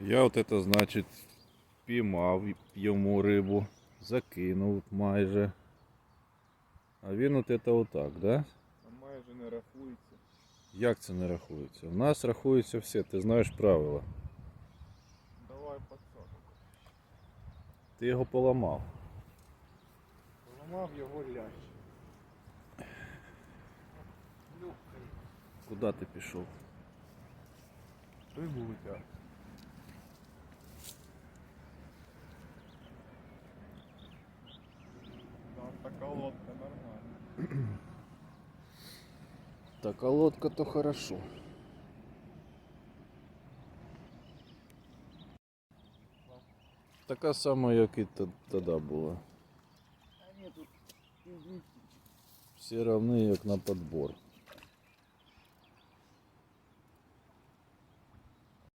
Я от это, значить, піймав йому рибу, закинув майже. А він от это отак, да? А майже не рахується. Як це не рахується? У нас рахується все, ти знаєш правила. Давай пацан. Ти його поламав. Поламав його лящ. Куди ти пішов? Рибу витяг. Там така лодка нормальна. Так, а лодка то хорошо. Така сама, як і т- тоді була. А ні, тут півдні. Всі равні, як на подбор.